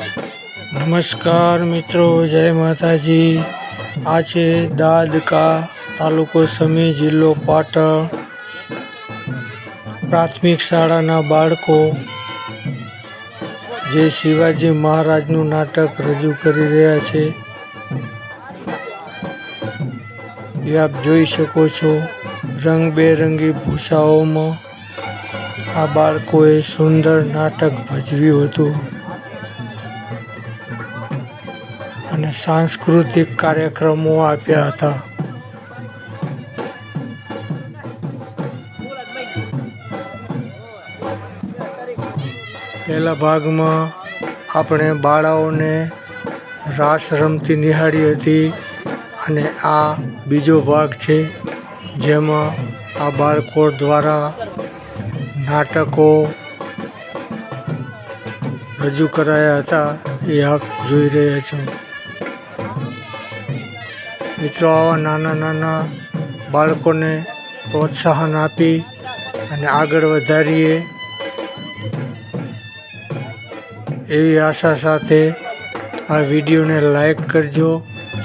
નમસ્કાર મિત્રો, જય માતાજી. આ છે દાદકા તાલુકો સમી જિલ્લો પાટણ. પ્રાથમિક શાળાના બાળકો જે શિવાજી મહારાજનું નાટક રજૂ કરી રહ્યા છે. એ આપ જોઈ શકો છો રંગબેરંગી ભૂષાઓમાં આ બાળકોએ સુંદર નાટક ભજવ્યું હતું. સાંસ્કૃતિક કાર્યક્રમો આપ્યા હતા. પહેલા ભાગમાં આપણે બાળાઓને રાસ રમતી નિહાળી હતી અને આ બીજો ભાગ છે, જેમાં આ બાળકો દ્વારા નાટકો રજૂ કરાયા હતા. એ આપ જોઈ રહ્યા છો. મિત્રો આવા નાના નાના બાળકોને પ્રોત્સાહન આપી અને આગળ વધારીએ એવી આશા સાથે આ વિડીયોને લાઈક કરજો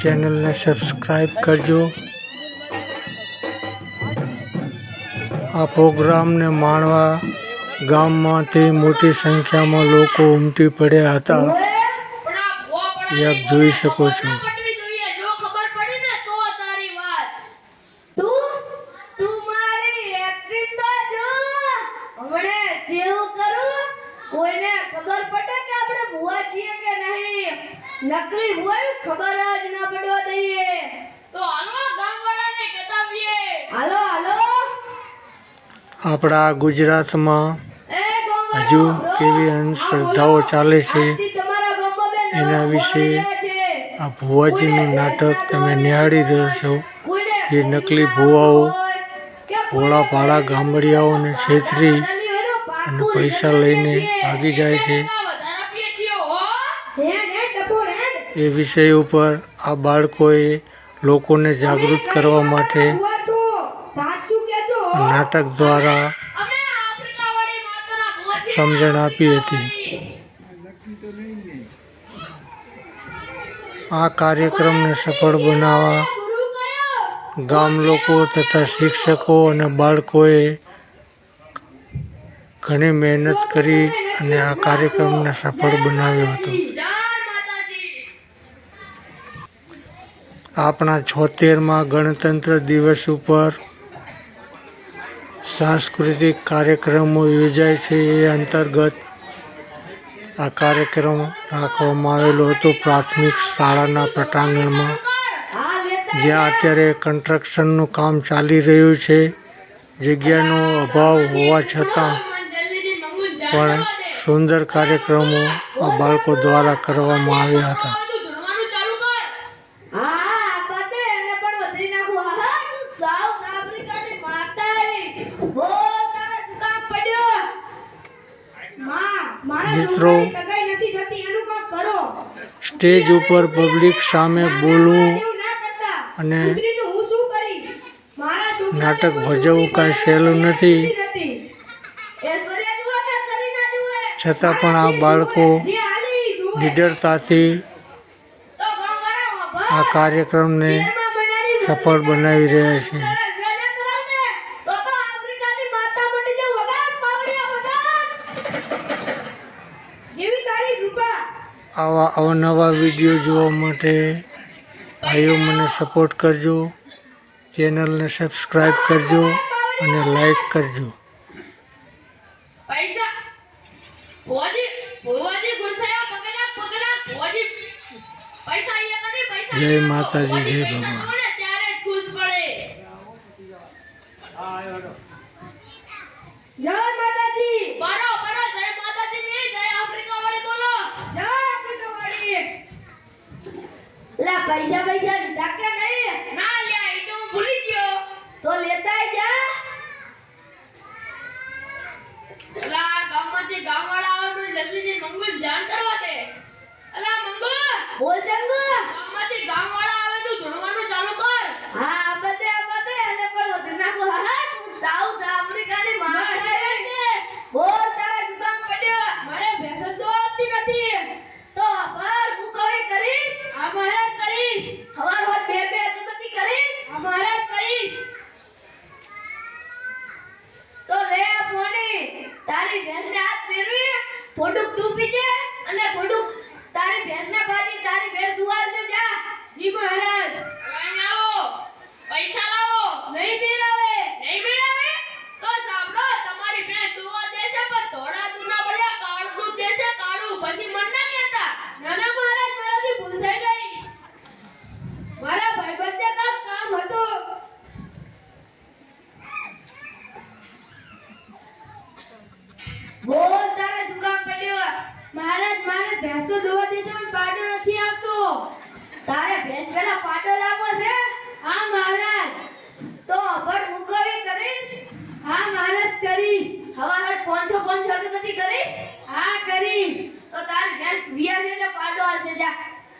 ચેનલને સબસ્ક્રાઈબ કરજો. આ પ્રોગ્રામને માણવા ગામમાંથી મોટી સંખ્યામાં લોકો ઉમટી પડ્યા હતા. એ આપ જોઈ શકો છો તું મારી acting તો જો. હમણે જેવું કરું, કોઈને ખબર પડે કે આપણે ભૂવા છીએ કે નહીં નકલી હોય ખબર જ ના પડવા દઈએ તો હાલમાં ગામવાળાને કહેતાવીએ હાલો હાલો આપણા ગુજરાતમાં હજુ કેવી અંધશ્રદ્ધાઓ ચાલે છે, એના વિશે. આ ભુવાજીનું નાટક તમે નિહાળી રહ્યો છો, જે નકલી ભુવાઓ ભોળા ભાળા ગામડિયાઓને છેતરી અને પૈસા લઈને ભાગી જાય છે. એ વિષય ઉપર આ બાળકોએ લોકોને જાગૃત કરવા માટે ભૂવા છો, સાચું કહેજો, હો. નાટક દ્વારા. સમજણ આપી હતી. આ કાર્યક્રમને સફળ બનાવવા ગામ લોકો તથા શિક્ષકો અને બાળકોએ ઘણી મહેનત કરી અને આ કાર્યક્રમને સફળ બનાવ્યો હતો. આપણા છોતેરમાં ગણતંત્ર દિવસ ઉપર સાંસ્કૃતિક કાર્યક્રમો યોજાય છે, એ અંતર્ગત આ કાર્યક્રમ રાખવામાં આવેલો હતો પ્રાથમિક શાળાના પટાંગણમાં, જ્યાં અત્યારે કન્સ્ટ્રક્શનનું કામ ચાલી રહ્યું છે. જગ્યાનો અભાવ હોવા છતાં પણ સુંદર કાર્યક્રમો આ બાળકો દ્વારા કરવામાં આવ્યા હતા બધું ધૂણવાનું ચાલુ કર હા, હા, પતે એને પણ વધરી નાખું. હા, હા, તું સાઉથ આફ્રિકાની માતા હે. બહુ તારા શું કામ પડ્યો? માં, મારા મિત્રો. સ્ટેજ ઉપર પબ્લિક સામે બોલવું. અને નાટક ભજવવું કાંઈ સહેલું નથી? છતાં પણ આ બાળકો. નિડરતાથી આ કાર્યક્રમને સફળ બનાવી રહ્યા છે જરા કરાવ ને. તો તો આફ્રિકાની માતા મટી જાવ. વગાડ, પાવડિયા, વગાડ. જેવી તારી કૃપા. આવા અવનવા વીડિયો જોવા માટે ભાઈઓ મને સપોર્ટ કરજો. ચેનલને સબસ્ક્રાઈબ કરજો અને લાઈક કરજો. જય માતાજી જય ખુશ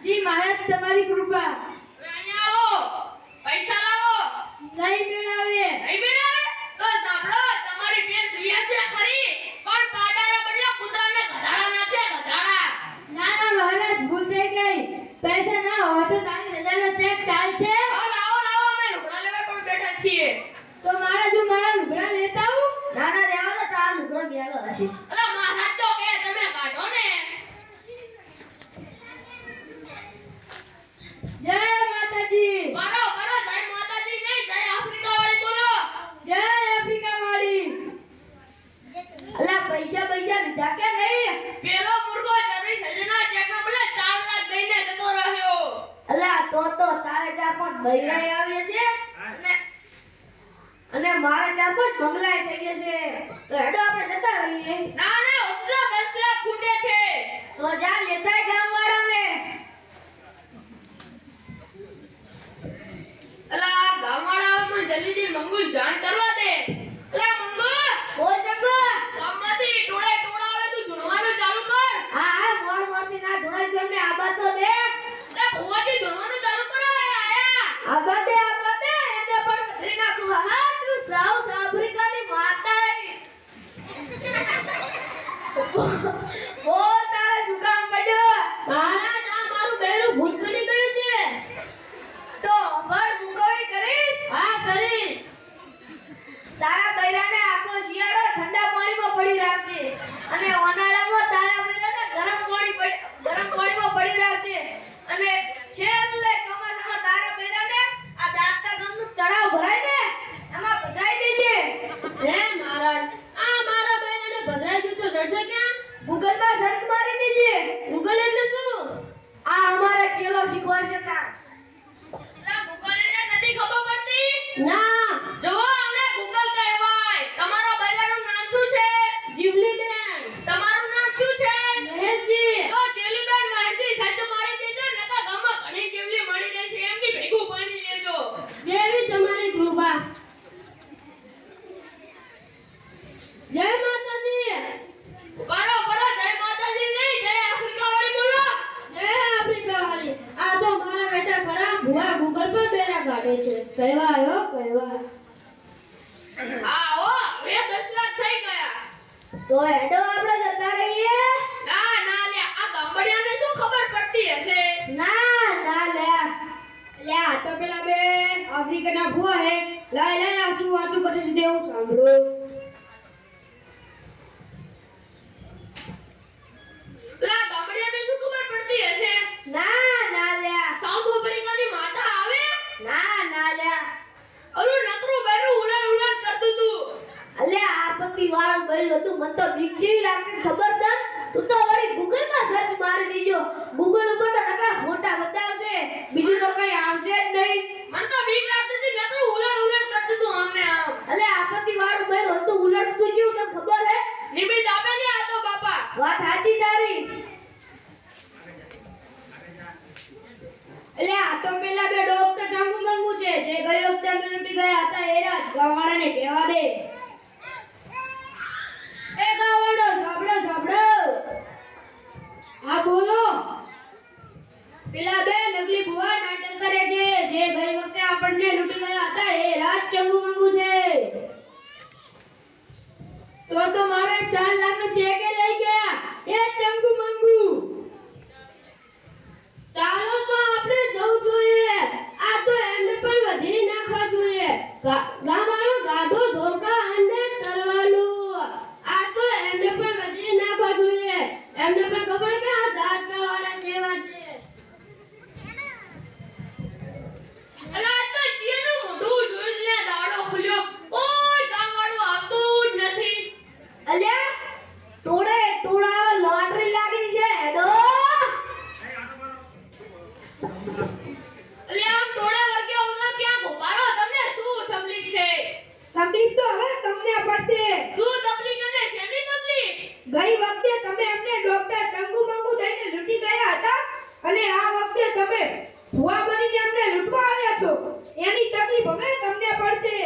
જી મહારાજ તમારી કૃપા. રાણાઓ પૈસા લાવો. નહીં મેળાવે. નહીં મેળાવે? તો સાંભળો તમારી બેન રિયા છે ખરી. પણ પાડાના બદલે કૂતરાને ગધાડા નાખે ગધાડા. ના ના મહારાજ ભૂલ થઈ ગઈ. પૈસા ના હોય તો તારી રજાનો ચેક ચાલશે. લાવો લાવો અમે લુગડા લેવા પણ બેઠા છીએ. તો મારા જો મારા લુગડા લેતા આવું? ના ના રહેવા તારા લુગડા મેલો હશે. પણ બૈરાએ આવે છે અને મારે ત્યાં પણ બંગલાએ થઈ ગયા છે. તો હેડો આપણે જતા રહીએ. ના ના ઉતરો દસ ખૂટે છે. તો જા લેતા ગામ વાળાને અલા ગામ વાડા પણ જલ્દી જલ્દીથી મંગુ જાણ કરવા આવ્યો પહેલા આવો હવે તો આપણે જતા રહીએ. ના ના લે આ ગામડિયાને શું ખબર પડતી હશે? ના ના લે લે આ તો પેલા બે આફ્રિકાના ભૂવા હે. લે લે આ શું વાતું કરે છે ગામનો ગાઢો ધોકા અંદર કરવાનો આ તો એમને પણ વધીને ના પાડવું એમને પણ ખબર કે આ દાંતના વાળા કેવા છે. અલા તો જીનું મોઢું જોઈને દાડો ખુલ્યો. ઓય ગામવાળો આવતું જ નથી. અલ્યા ટોળે ટોળા લોટરી લાગી છે, હેડો. અલ્યા પડશે. શું તકલીફ છે શેની તકલીફ? ગઈ વખતે તમે અમને ડોક્ટર ચંગુ મંગુ થઈને લૂંટી ગયા હતા અને આ વખતે તમે ભુવા બનીને અમને લૂંટવા આવ્યા છો. એની તકલીફ હવે તમને પડશે.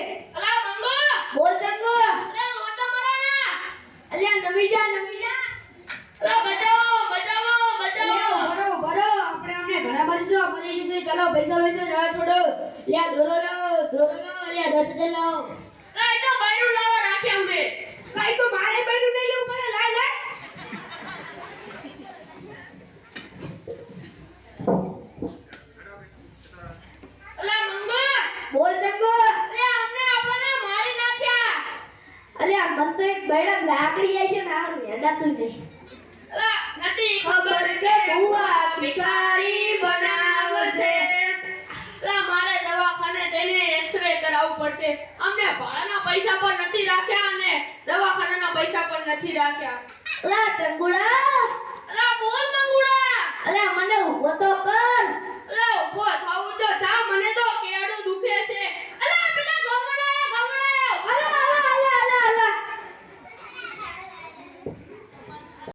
પડશે. અમને ભાડાના પૈસા પણ નથી રાખ્યા અને દવાખાનાના પૈસા પણ નથી રાખ્યા. અલા ટંગુડા અલા બોલ મંગુડા. અલા મને ઊભો તો કર. અલા ઊભો થાવ